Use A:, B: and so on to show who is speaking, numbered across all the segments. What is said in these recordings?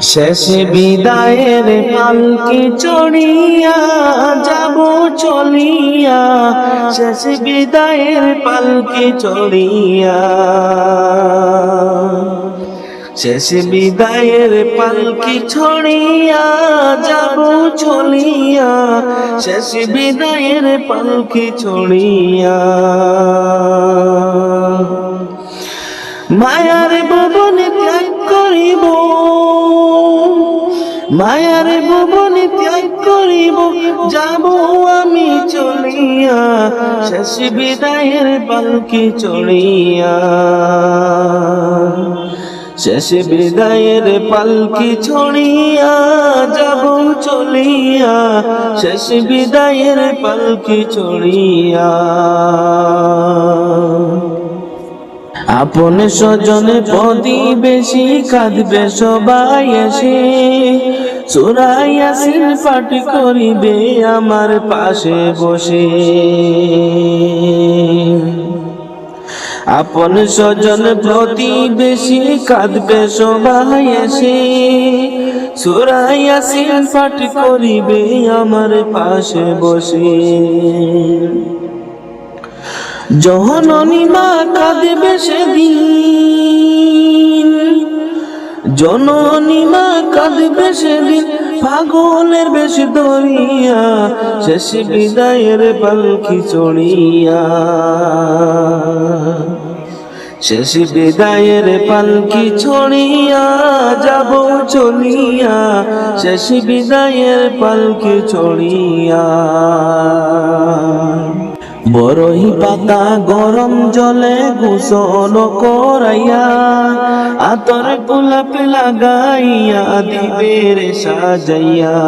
A: শেষ বিদায়ের পালকি চড়িয়া যাব চলিয়া। শেষ বিদায়ের পালকি চড়িয়া। শেষ বিদায়ের পালকি ছড়িয়া যাব চলিয়া। শেষ বিদায়ের পালকি ছড়িয়া মায়ার মায়ার ভুবনে ত্যাগ করিব, যাব আমি চলিয়া। শেষ বিদায়ের পালকি চড়িয়া শেষ বিদায়ের পালকি ছড়িয়া যাব চলিয়া। শেষ বিদায়ের পালকি চড়িয়া আপন স্বজনে প্রতিবেশী কাঁদবে সবাই এসে। সুরাই আসিন পাঠ করিবে আমার পাশে বসে। আপন স্বজন প্রতিবেশী কাঁদবে সবাই এসে। সুরাই আসিন পাঠ করিবে আমার পাশে বসে। জহননী মা কাঁদবে সেদিন। জননী মা কাঁদবে সেদিন পাগলের বেশ দরিয়া, শেষ বিদায়ের পালকি চড়িয়া। শেষ বিদায়ের পালকি ছড়িয়া যাব চলিয়া, শেষ বিদায়ের পালকি ছড়িয়া বরই পাতা গরম জলে গোসল করাইয়া, আতর গোলাপ লাগাইয়া দিবে রে সাজাইয়া।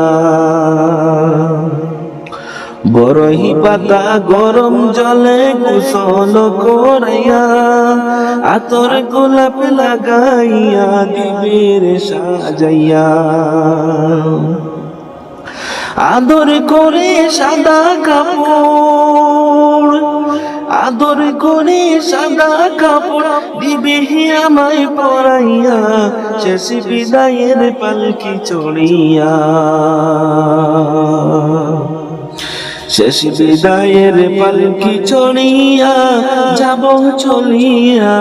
A: বরই পাতা গরম জলে গোসল করাইয়া, আতর গোলাপ লাগাইয়া দিবে রে সাজাইয়া। আদর করে সাদা কাপড় করে সাদা কাপড় দিবে আমায় পরাইয়া, শেষ বিদায়ের পালকি চড়িয়া। শেষ বিদায়ের পালকি চড়িয়া, যাব চলিয়া,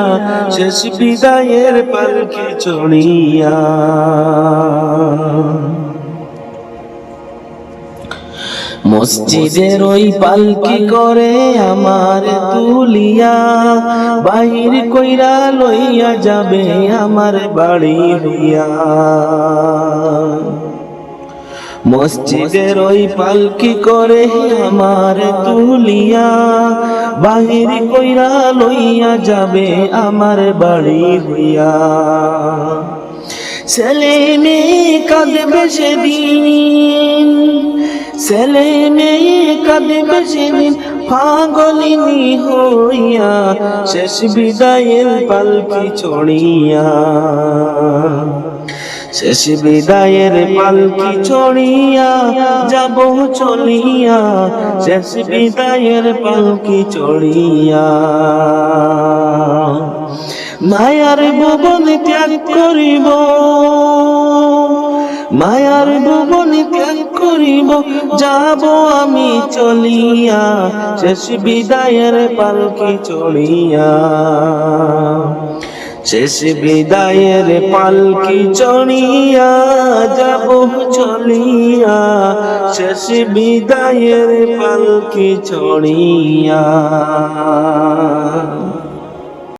A: শেষ বিদায়ের পালকি চড়িয়া। মসজিদের ওই পালকি করে আমার তুলিয়া, বাহির কইরা লইয়া যাবে আমার বাড়ি হইয়া। মসজিদের ওই পালকি করে আমার তুলিয়া, বাহির কইরা লইয়া যাবে আমার বাড়ি হইয়া। ছেলে মেয়ে কাঁদবে সেদিন ছেলে মেয়ে কাঁদবে সেদিন পাগলিনী হইয়া, শেষ বিদায়ের পালকি চড়িয়া। শেষ বিদায়ের পালকি চড়িয়া, যাব চলিয়া, শেষ বিদায়ের পালকি চড়িয়া। মায়ার ভুবন ত্যাগ করিব। ত্যাগ করিব, যাব আমি চলিয়া, শেষ বিদায়ের পালকি চড়িয়া শেষ বিদায়ের পালকি চড়িয়া যাব চলিয়া, শেষ বিদায়ের পালকি চড়িয়া